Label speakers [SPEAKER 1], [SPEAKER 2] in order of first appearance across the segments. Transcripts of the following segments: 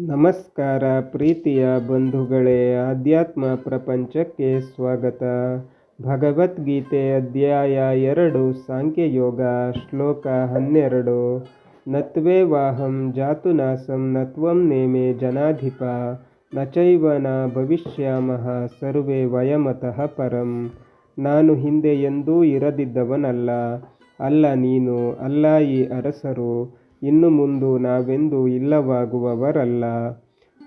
[SPEAKER 1] ನಮಸ್ಕಾರ ಪ್ರೀತಿಯ ಬಂಧುಗಳೇ, ಆಧ್ಯಾತ್ಮ ಪ್ರಪಂಚಕ್ಕೆ ಸ್ವಾಗತ. ಭಗವದ್ಗೀತೆ ಅಧ್ಯಾಯ ಎರಡು, ಸಾಂಖ್ಯಯೋಗ, ಶ್ಲೋಕ ಹನ್ನೆರಡು. ನತ್ವೇವಾಹಂ ಜಾತುನಾಸಂ, ನತ್ವಂ ನೇಮೆ ಜನಾಧಿಪ. ನಚೈವನ ಭವಿಷ್ಯಾಮಃ, ಸರ್ವೇ ವಯಮತಃ ಪರಂ. ನಾನು ಹಿಂದೆ ಎಂದೂ ಇರದಿದ್ದವನಲ್ಲ. ಅಲ್ಲ ನೀನು, ಅಲ್ಲ ಈ ಅರಸರು. ಇನ್ನು ಮುಂದು ನಾವೆಂದೂ ಇಲ್ಲವಾಗುವವರಲ್ಲ.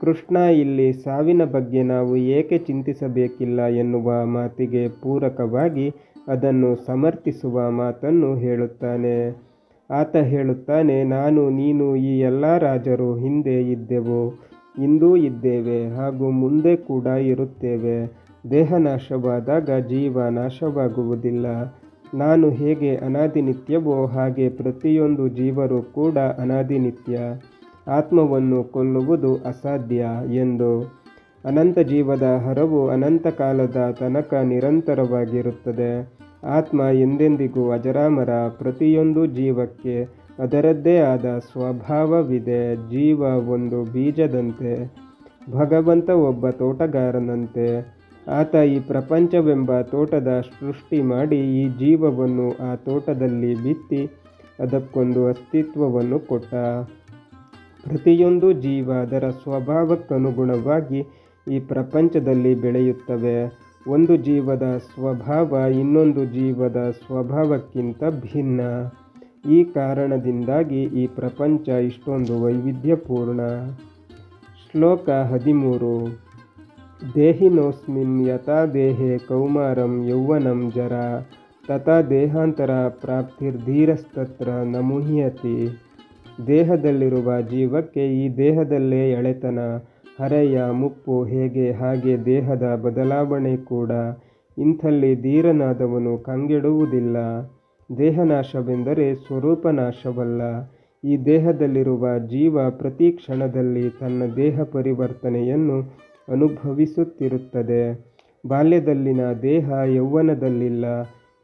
[SPEAKER 1] ಕೃಷ್ಣ ಇಲ್ಲಿ ಸಾವಿನ ಬಗ್ಗೆ ನಾವು ಏಕೆ ಚಿಂತಿಸಬೇಕಿಲ್ಲ ಎನ್ನುವ ಮಾತಿಗೆ ಪೂರಕವಾಗಿ ಅದನ್ನು ಸಮರ್ಥಿಸುವ ಮಾತನ್ನು ಹೇಳುತ್ತಾನೆ. ಆತ ಹೇಳುತ್ತಾನೆ, ನಾನು, ನೀನು, ಈ ಎಲ್ಲ ರಾಜರು ಹಿಂದೆ ಇದ್ದೆವು, ಇಂದೂ ಇದ್ದೇವೆ ಹಾಗೂ ಮುಂದೆ ಕೂಡ ಇರುತ್ತೇವೆ. ದೇಹ ನಾಶವಾದಾಗ ಜೀವ ನಾಶವಾಗುವುದಿಲ್ಲ. ನಾನು ಹೇಗೆ ಅನಾದಿನಿತ್ಯವೋ ಹಾಗೆ ಪ್ರತಿಯೊಂದು ಜೀವರು ಕೂಡ ಅನಾದಿನಿತ್ಯ ಆತ್ಮವನ್ನು ಕೊಲ್ಲುವುದು ಅಸಾಧ್ಯ ಎಂದು. ಅನಂತ ಜೀವದ ಹರವು ಅನಂತ ಕಾಲದ ತನಕ ನಿರಂತರವಾಗಿರುತ್ತದೆ. ಆತ್ಮ ಎಂದೆಂದಿಗೂ ಅಜರಾಮರ ಪ್ರತಿಯೊಂದು ಜೀವಕ್ಕೆ ಅದರದ್ದೇ ಆದ ಸ್ವಭಾವವಿದೆ. ಜೀವ ಒಂದು ಬೀಜದಂತೆ, ಭಗವಂತ ಒಬ್ಬ ತೋಟಗಾರನಂತೆ ಆತ ಈ ಪ್ರಪಂಚವೆಂಬ ತೋಟದ ಸೃಷ್ಟಿ ಮಾಡಿ ಈ ಜೀವವನ್ನು ಆ ತೋಟದಲ್ಲಿ ಬಿತ್ತಿ ಅದಕ್ಕೊಂದು ಅಸ್ತಿತ್ವವನ್ನು ಕೊಟ್ಟ. ಪ್ರತಿಯೊಂದು ಜೀವ ಅದರ ಸ್ವಭಾವಕ್ಕನುಗುಣವಾಗಿ ಈ ಪ್ರಪಂಚದಲ್ಲಿ ಬೆಳೆಯುತ್ತವೆ. ಒಂದು ಜೀವದ ಸ್ವಭಾವ ಇನ್ನೊಂದು ಜೀವದ ಸ್ವಭಾವಕ್ಕಿಂತ ಭಿನ್ನ. ಈ ಕಾರಣದಿಂದಾಗಿ ಈ ಪ್ರಪಂಚ ಇಷ್ಟೊಂದು ವೈವಿಧ್ಯಪೂರ್ಣ. ಶ್ಲೋಕ ಹದಿಮೂರು. ದೇಹಿನೋಸ್ಮಿನ್ ಯಥಾ ದೇಹೆ ಕೌಮಾರಂ ಯೌವನಂ ಜರ, ತಥಾ ದೇಹಾಂತರ ಪ್ರಾಪ್ತಿರ್ಧೀರಸ್ತತ್ರ ನಮುಹಿಯತಿ. ಮುಹ್ಯತಿ ದೇಹದಲ್ಲಿರುವ ಜೀವಕ್ಕೆ ಈ ದೇಹದಲ್ಲೇ ಎಳೆತನ, ಹರೆಯ, ಮುಪ್ಪು ಹೇಗೆ ಹಾಗೆ ದೇಹದ ಬದಲಾವಣೆ ಕೂಡ. ಇಂಥಲ್ಲಿ ಧೀರನಾದವನು ಕಂಗೆಡುವುದಿಲ್ಲ. ದೇಹನಾಶವೆಂದರೆ ಸ್ವರೂಪ ನಾಶವಲ್ಲ ಈ ದೇಹದಲ್ಲಿರುವ ಜೀವ ಪ್ರತಿ ಕ್ಷಣದಲ್ಲಿ ತನ್ನ ದೇಹ ಪರಿವರ್ತನೆಯನ್ನು ಅನುಭವಿಸುತ್ತಿರುತ್ತದೆ. ಬಾಲ್ಯದಲ್ಲಿನ ದೇಹ ಯೌವನದಲ್ಲಿಲ್ಲ,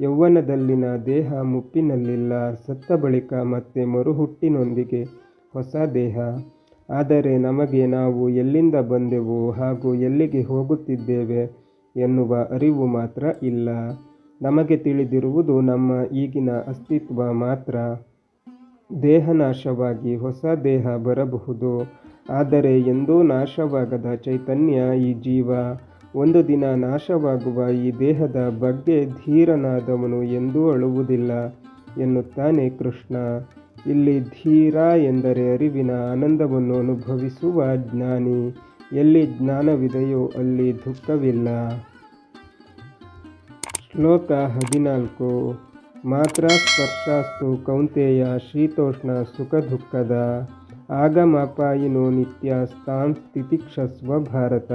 [SPEAKER 1] ಯೌವನದಲ್ಲಿನ ದೇಹ ಮುಪ್ಪಿನಲ್ಲಿಲ್ಲ, ಸತ್ತ ಬಳಿಕ ಮತ್ತೆ ಮರುಹುಟ್ಟಿನೊಂದಿಗೆ ಹೊಸ ದೇಹ. ಆದರೆ ನಮಗೆ ನಾವು ಎಲ್ಲಿಂದ ಬಂದೆವು ಹಾಗೂ ಎಲ್ಲಿಗೆ ಹೋಗುತ್ತಿದ್ದೇವೆ ಎನ್ನುವ ಅರಿವು ಮಾತ್ರ ಇಲ್ಲ. ನಮಗೆ ತಿಳಿದಿರುವುದು ನಮ್ಮ ಈಗಿನ ಅಸ್ತಿತ್ವ ಮಾತ್ರ. ದೇಹನಾಶವಾಗಿ ಹೊಸ ದೇಹ ಬರಬಹುದು. ಆದರೆ ಎಂದೂ ನಾಶವಾಗದ ಚೈತನ್ಯ ಈ ಜೀವ. ಒಂದು ದಿನ ನಾಶವಾಗುವ ಈ ದೇಹದ ಬಗ್ಗೆ ಧೀರನಾದವನು ಎಂದೂ ಅಳುವುದಿಲ್ಲ ಎನ್ನುತ್ತಾನೆ ಕೃಷ್ಣ. ಇಲ್ಲಿ ಧೀರ ಎಂದರೆ ಅರಿವಿನ ಆನಂದವನ್ನು ಅನುಭವಿಸುವ ಜ್ಞಾನಿ. ಎಲ್ಲಿ ಜ್ಞಾನವಿದೆಯೋ ಅಲ್ಲಿ ದುಃಖವಿಲ್ಲ. ಶ್ಲೋಕ ಹದಿನಾಲ್ಕು. ಮಾತ್ರ ಸ್ಪರ್ಶಾಸ್ತು ಕೌಂತೆಯ ಶೀತೋಷ್ಣ ಸುಖ ದುಃಖದ ಆಗಮಾಪಾಯಿನೋ ನಿತ್ಯ ಸ್ಥಾನ್ ಸ್ಥಿತಿಕ್ಷಸ್ವ ಭಾರತ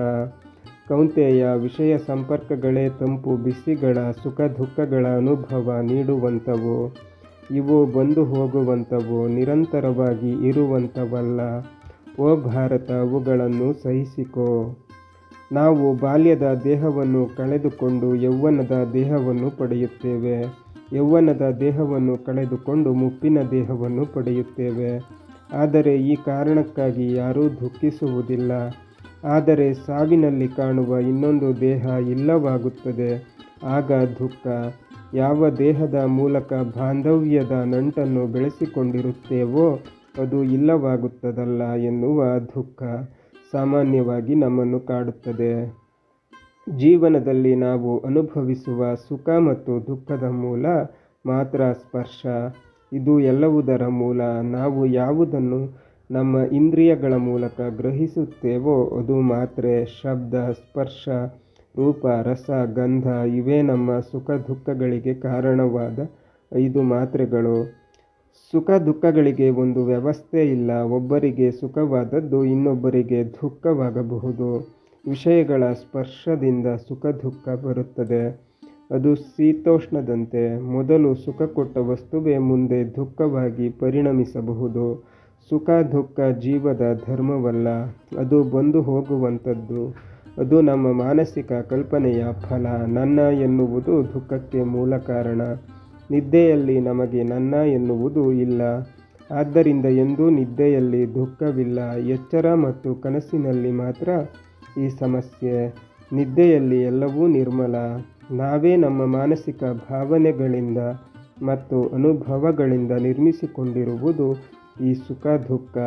[SPEAKER 1] ಕೌಂತೆಯ ವಿಷಯ ಸಂಪರ್ಕಗಳೇ ತಂಪು ಬಿಸಿಗಳ ಸುಖ ದುಃಖಗಳ ಅನುಭವ ನೀಡುವಂಥವು. ಇವು ಬಂದು ಹೋಗುವಂಥವು, ನಿರಂತರವಾಗಿ ಇರುವಂಥವಲ್ಲ. ಓ ಭಾರತ, ಅವುಗಳನ್ನು ಸಹಿಸಿಕೋ. ನಾವು ಬಾಲ್ಯದ ದೇಹವನ್ನು ಕಳೆದುಕೊಂಡು ಯೌವನದ ದೇಹವನ್ನು ಪಡೆಯುತ್ತೇವೆ. ಯೌವನದ ದೇಹವನ್ನು ಕಳೆದುಕೊಂಡು ಮುಪ್ಪಿನ ದೇಹವನ್ನು ಪಡೆಯುತ್ತೇವೆ. ಆದರೆ ಈ ಕಾರಣಕ್ಕಾಗಿ ಯಾರೂ ದುಃಖಿಸುವುದಿಲ್ಲ. ಆದರೆ ಸಾವಿನಲ್ಲಿ ಕಾಣುವ ಇನ್ನೊಂದು ದೇಹ ಇಲ್ಲವಾಗುತ್ತದೆ. ಆಗ ದುಃಖ, ಯಾವ ದೇಹದ ಮೂಲಕ ಬಾಂಧವ್ಯದ ನಂಟನ್ನು ಬೆಳೆಸಿಕೊಂಡಿರುತ್ತೇವೋ ಅದು ಇಲ್ಲವಾಗುತ್ತದಲ್ಲ ಎನ್ನುವ ದುಃಖ ಸಾಮಾನ್ಯವಾಗಿ ನಮ್ಮನ್ನು ಕಾಡುತ್ತದೆ. ಜೀವನದಲ್ಲಿ ನಾವು ಅನುಭವಿಸುವ ಸುಖ ಮತ್ತು ದುಃಖದ ಮೂಲ ಮಾತ್ರ ಸ್ಪರ್ಶ. ಇದು ಎಲ್ಲವುದರ ಮೂಲ. ನಾವು ಯಾವುದನ್ನು ನಮ್ಮ ಇಂದ್ರಿಯಗಳ ಮೂಲಕ ಗ್ರಹಿಸುತ್ತೇವೋ ಅದು ಮಾತ್ರೆ. ಶಬ್ದ, ಸ್ಪರ್ಶ, ರೂಪ, ರಸ, ಗಂಧ ಇವೇ ನಮ್ಮ ಸುಖ ದುಃಖಗಳಿಗೆ ಕಾರಣವಾದ ಐದು ಮಾತ್ರೆಗಳು. ಸುಖ ದುಃಖಗಳಿಗೆ ಒಂದು ವ್ಯವಸ್ಥೆ ಇಲ್ಲ. ಒಬ್ಬರಿಗೆ ಸುಖವಾದದ್ದು ಇನ್ನೊಬ್ಬರಿಗೆ ದುಃಖವಾಗಬಹುದು. ವಿಷಯಗಳ ಸ್ಪರ್ಶದಿಂದ ಸುಖ ದುಃಖ ಬರುತ್ತದೆ. ಅದು ಶೀತೋಷ್ಣದಂತೆ ಮೊದಲು ಸುಖ ಕೊಟ್ಟ ವಸ್ತುವೇ ಮುಂದೆ ದುಃಖವಾಗಿ ಪರಿಣಮಿಸಬಹುದು. ಸುಖ ದುಃಖ ಜೀವದ ಧರ್ಮವಲ್ಲ, ಅದು ಬಂದು ಹೋಗುವಂಥದ್ದು. ಅದು ನಮ್ಮ ಮಾನಸಿಕ ಕಲ್ಪನೆಯ ಫಲ. ನನ್ನ ಎನ್ನುವುದು ದುಃಖಕ್ಕೆ ಮೂಲ ಕಾರಣ. ನಿದ್ದೆಯಲ್ಲಿ ನಮಗೆ ನನ್ನ ಎನ್ನುವುದು ಇಲ್ಲ. ಆದ್ದರಿಂದ ಎಂದೂ ನಿದ್ದೆಯಲ್ಲಿ ದುಃಖವಿಲ್ಲ. ಎಚ್ಚರ ಮತ್ತು ಕನಸಿನಲ್ಲಿ ಮಾತ್ರ ಈ ಸಮಸ್ಯೆ. ನಿದ್ದೆಯಲ್ಲಿ ಎಲ್ಲವೂ ನಿರ್ಮಲ. ನಾವೇ ನಮ್ಮ ಮಾನಸಿಕ ಭಾವನೆಗಳಿಂದ ಮತ್ತು ಅನುಭವಗಳಿಂದ ನಿರ್ಮಿಸಿಕೊಂಡಿರುವುದು ಈ ಸುಖ ದುಃಖ.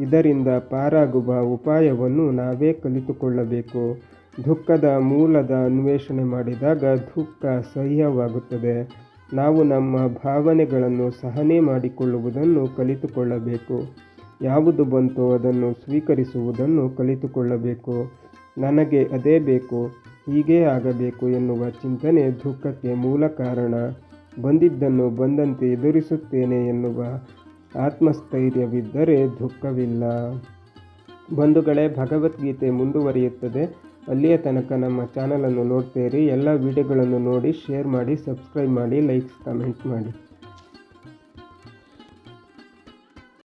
[SPEAKER 1] ಇದರಿಂದ ಪಾರಾಗುವ ಉಪಾಯವನ್ನು ನಾವೇ ಕಲಿತುಕೊಳ್ಳಬೇಕು. ದುಃಖದ ಮೂಲದ ಅನ್ವೇಷಣೆ ಮಾಡಿದಾಗ ದುಃಖ ಸಹ್ಯವಾಗುತ್ತದೆ. ನಾವು ನಮ್ಮ ಭಾವನೆಗಳನ್ನು ಸಹನೆ ಮಾಡಿಕೊಳ್ಳುವುದನ್ನು ಕಲಿತುಕೊಳ್ಳಬೇಕು. ಯಾವುದು ಬಂತೋ ಅದನ್ನು ಸ್ವೀಕರಿಸುವುದನ್ನು ಕಲಿತುಕೊಳ್ಳಬೇಕು. ನನಗೆ ಅದೇ ಬೇಕು. ಹೀಗೇ ಆಗಬೇಕು ಎನ್ನುವ ಚಿಂತನೆ ದುಃಖಕ್ಕೆ ಮೂಲ ಕಾರಣ. ಬಂದಿದ್ದನ್ನು ಬಂದಂತೆ ಎದುರಿಸುತ್ತೇನೆ ಎನ್ನುವ ಆತ್ಮಸ್ಥೈರ್ಯವಿದ್ದರೆ ದುಃಖವಿಲ್ಲ. ಬಂಧುಗಳೇ, ಭಗವದ್ಗೀತೆ ಮುಂದುವರಿಯುತ್ತದೆ. ಅಲ್ಲಿಯ ತನಕ ನಮ್ಮ ಚಾನಲನ್ನು ನೋಡ್ತೀರಿ ಎಲ್ಲ ವಿಡಿಯೋಗಳನ್ನು ನೋಡಿ, ಶೇರ್ ಮಾಡಿ, ಸಬ್ಸ್ಕ್ರೈಬ್ ಮಾಡಿ, ಲೈಕ್ಸ್, ಕಮೆಂಟ್ ಮಾಡಿ.